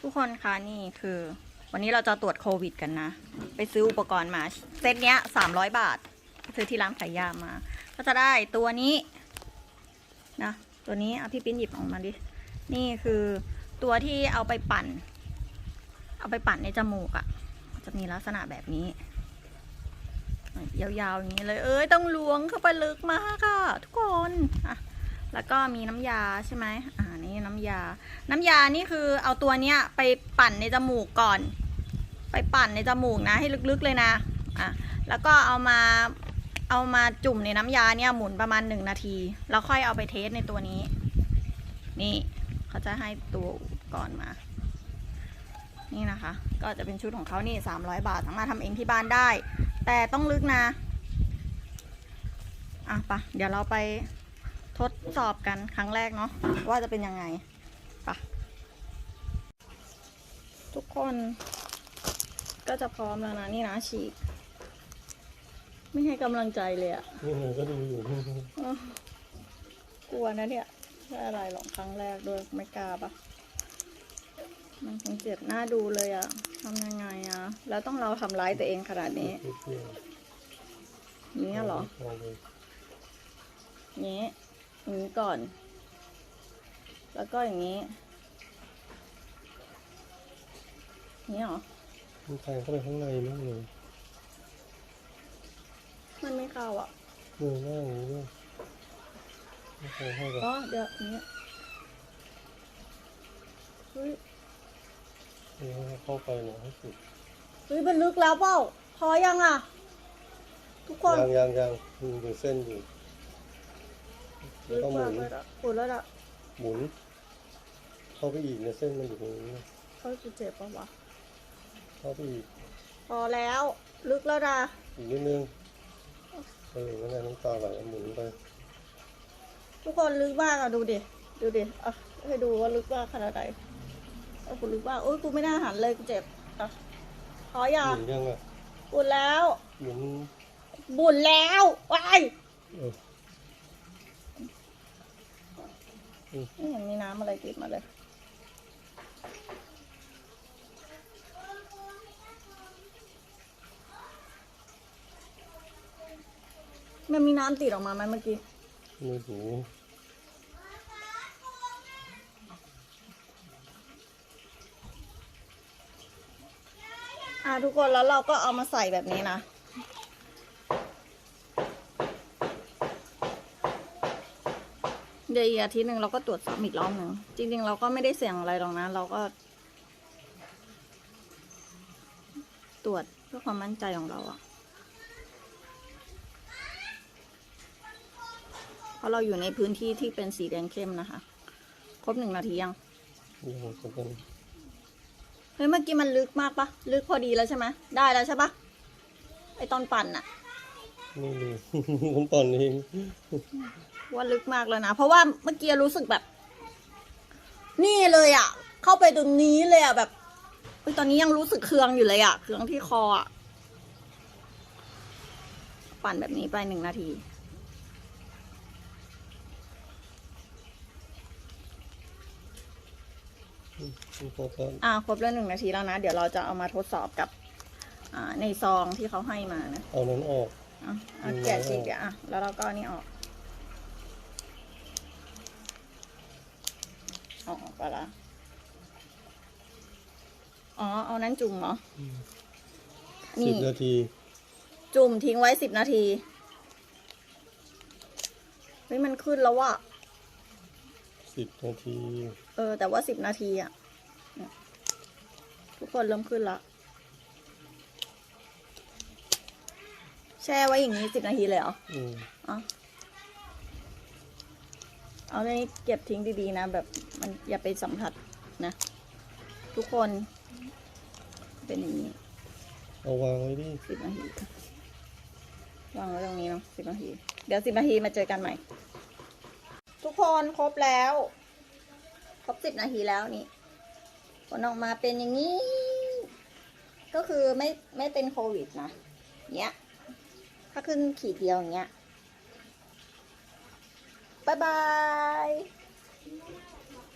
ทุกคนคะนี่คือ วันนี้เราจะตรวจโควิดกันนะ ไปซื้ออุปกรณ์มา เซตเนี้ยสามร้อยบาท ซื้อที่ร้านขายยามา ก็จะได้ตัวนี้นะตัวนี้เอาพี่ปิ้นหยิบออกมาดิ นี่คือตัวที่เอาไปปั่น เอาไปปั่นในจมูกอะ่ะ จะมีลักษณะแบบนี้ ยาวๆอย่างนี้เลย เอ้ยต้องล้วงเข้าไปลึกมากอะทุกคนอะ แล้วก็มีน้ำยาใช่ไหมอ่านี่น้ำยา น้ำยานี่คือเอาตัวเนี้ยไปปั่นในจมูกก่อน ไปปั่นในจมูกนะ ให้ลึกๆเลยนะอะแล้วก็เอามาเอามาจุ่มในน้ำยาเนี่ยหมุนประมาณหนึ่งนาที แล้วค่อยเอาไปเทสในตัวนี้ นี่เขาจะให้ตัวก่อนมา นี่นะคะ ก็จะเป็นชุดของเขานี่สามร้อยบาทสามารถทำเองที่บ้านได้ แต่ต้องลึกนะ อะปะเดี๋ยวเราไป ทดสอบกันครั้งแรกเนาะว่าจะเป็นยังไงปะทุกคนก็จะพร้อมแล้วนะนี่นะฉีก ไม่ให้กำลังใจเลยอะนี่ไงก็ดูอยู่อ้าวกลัวนะเนี่ยไม่อะไรหรอกครั้งแรกด้วยไม่กล้าปะมันคงเจ็บหน้าดูเลยอะทำยังไงอะแล้วต้องเราทำร้ายตัวเองขนาดนี้นิดเดียวอย่างนี้ยเหรอลองดูอย่างนี้ อย่างนี้ก่อน แล้วก็อย่างนี้อย่างนี้เหรอ มันแทงเข้าไปข้างในมากเลยมันไม่เข้าอะมือหน้าอย่างนี้ด้วยไม่แทงเข้ากับก็เดี๋ยวอย่างนี้เฮ้ยนี่ให้เข้าไปหน่อยให้สุดเฮ้ยมันลึกแล้วเปล่า พอยังอะ ทุกคนยังยังยังมีอยู่เส้นอยู่ แล้ลึวกก็หมุมากนเลยอะปวดแล้วอะหมุน เข้าไปอีกเนี่ยเส้นมันอยู่ตรงนี้เขาจะเจ็บปะวะเข้าไปอีกพอแล้ว ลึกแล้วนะอีกนิดนึงเออนั่นแหละน้ำตาไหลหมุนไป ทุกคนลึกมากอะดูดิดูดิอะให้ดูว่าลึกมากขนาดไหนเอากูลึกมากโอ้ยกูไม่น่าหันเลยกูเจ็บอะพอยัหงมุนยังอะบุญแล้วหมุนบุญแล้วว้าย เออ ไม่เห็นมีน้ำอะไรติดมาเลย มันมีน้ำติดออกมาไหมเมื่อกี้มือถืออะทุกคนแล้วเราก็เอามาใส่แบบนี้นะ เดี๋ยวอีกอาทิตย์หนึ่งเราก็ตรวจซ้ำอีกรอบหนึ่งจริง ๆ เราก็ไม่ได้เสี่ยงอะไรหรอกนะ เราก็ ตรวจเพื่อความมั่นใจของเราอะเพราะเราอยู่ในพื้นที่ที่เป็นสีแดงเข้มนะคะ ครบหนึ่งนาทียังยังจะเป็นเฮ้ยเมื่อกี้มันลึกมากปะลึกพอดีแล้วใช่ไหมได้แล้วใช่ปะไอตอนปั่นอะนี่เลยผมตอนนี้ ว่าลึกมากแล้วนะ เพราะว่าเมื่อกี้รู้สึกแบบ นี่เลยอะเข้าไปตรงนี้เลยอะแบบเฮ้ยตอนนี้ยังรู้สึกเคืองอยู่เลยอะเคืองที่คออะปั่นแบบนี้ไปหนึ่งนาทีโฟกัสอ่าครบแล้วหนึ่งนาทีแล้วนะ เดี๋ยวเราจะเอามาทดสอบกับ อ่าในซองที่เขาให้มานะ เอานั้นออกอะเอาแกะฉีกเดี๋ยวอะ แล้วเราก็เอานี่ออก อาออกไปละอ๋อ เอานั้นจุ่มเหรอ สินี่ บนาที จุ่มทิ้งไว้สิบนาที เฮ้ยมันขึ้นแล้วว่ะสิบนาที เออ แต่ว่าสิบนาทีอะเนี่ยทุกคนเริ่มขึ้นละ แช่ไว้อย่างนี้สิบนาทีเลยเหรอ อืมเอา เอาในนี้เก็บทิ้งดีๆนะ แบบมันอย่าไปสัมผัสนะ ทุกคนเป็นอย่างนี้เอาวางไว้ดิสิบนาทีวางไว้ตรงนี้เนาะสิบนาที เดี๋ยวสิบนาทีมาเจอกันใหม่ ทุกคนครบแล้ว ครบสิบนาทีแล้วนี่ผลออกมาเป็นอย่างนี้ ก็คือไม่ไม่เป็นโควิดนะเนี้ย ถ้าขึ้นขีดเดียวอย่างเงี้ย 拜拜。